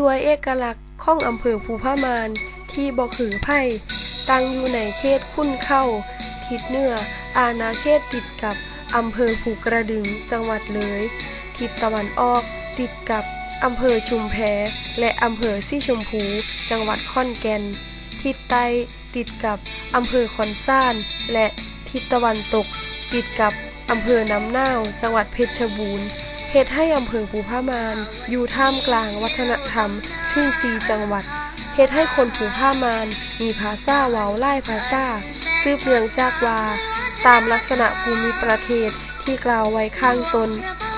ด้วยเอกลักษณ์ของอำเภอภูพามานที่บ่คือไผ่ตั้งอยู่ในเขตคุ้นเข้า ทิศเหนืออาณาเขตติดกับอำเภอภูกระดึงจังหวัดเลย ทิศตะวันออกติดกับอำเภอชุมแพและอำเภอซี่ชมพู จังหวัดขอนแก่น ทิศใต้ติดกับอำเภอคอนซ่าน และทิศตะวันตก ติดกับอำเภอน้ำน่าวจังหวัดเพชรบูรณ์ เฮ็ดให้อำเภอภูพามานอยู่ท่ามกลางวัฒนธรรมถึงสีจังหวัดเฮ็ดให้คนภูพามานมีภาษาเว้าหลายภาษาสืบเนื่องจากว่าตามลักษณะภูมิประเทศที่กล่าวไว้ข้างตน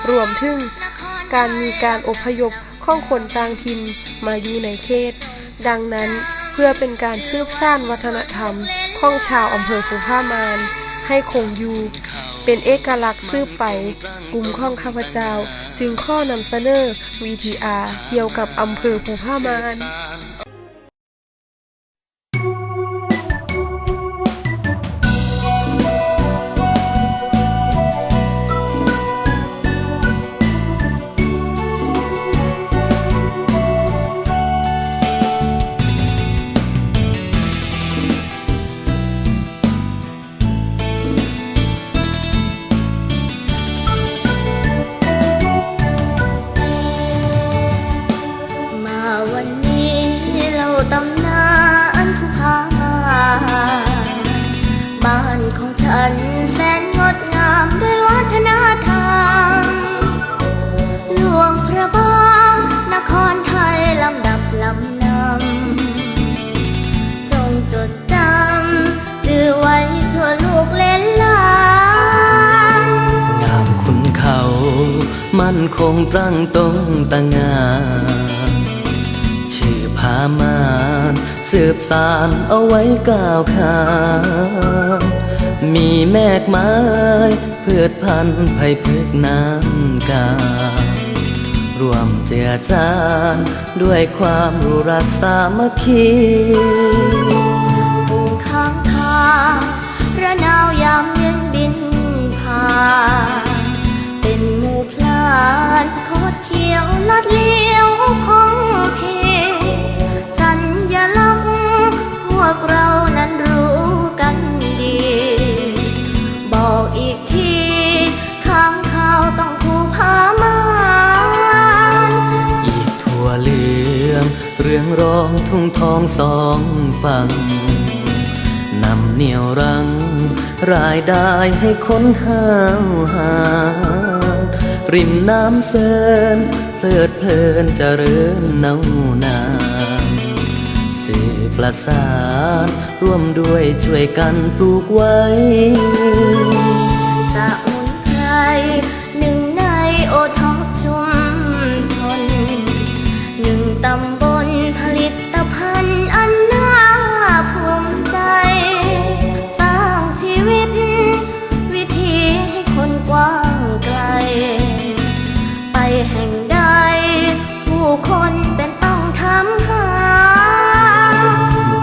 รวมถึงการมีการอพยพของคนต่างถิ่นมาอยู่ในเขต ดังนั้นเพื่อเป็นการสืบสานวัฒนธรรมของชาวอำเภอภูพามาน ให้คงอยู่ เป็นเอกลักษณ์ซื่อไปกลุ่มข้องข้าพเจ้า จึงข้อนำเสนอ VTR เกี่ยวกับอำเภอภูพามาน ของฉันแสนงดงามด้วยวัฒนธรรมหลวงพระบางนครไทยลำดับลำนำจงจดจำจือไว้ชั่วลูกเล่นลานงามคุณเขา มั่นคงตั้งตรงตั้งงานชื่อพามานสืบสารเอาไว้ก้าวขาน มีแมกไม้เพืชพันธุ์ไผ่พึกน้ำการวมเจือจานด้วยความรู้รักสามัคคี รื่องร้องทุ่งทองสองฝั่งนำเหนียวรัง รายได้ให้คนห้าวหาริมน้ำเซินเพลิดเพลินเจริญเนานาสื่อประสานร่วมด้วยช่วยกันปลูกไว้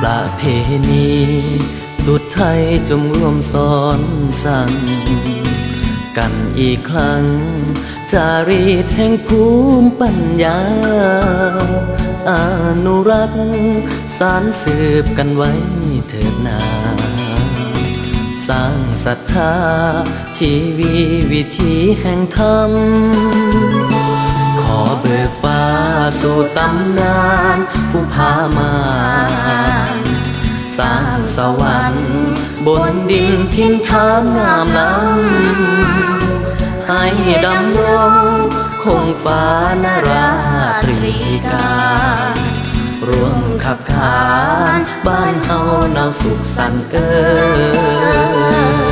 ประเพณีตุดไทยจงร่วมสอนสั่งกันอีกครั้ง จารีตแห่งภูมิปัญญา อนุรักษ์สารสืบกันไว้เถิดนาสร้างศรัทธา ชีวีวิถีแห่งธรรม ขอเบิกฟ้าสู่ตำนานผู้พามา สร้างสวรรค์บนดินทิ้นทามงามล้ำให้ดำรงคงฟ้านราตรีการร่วมขับขานบ้านเฮานาสุขสันต์เออ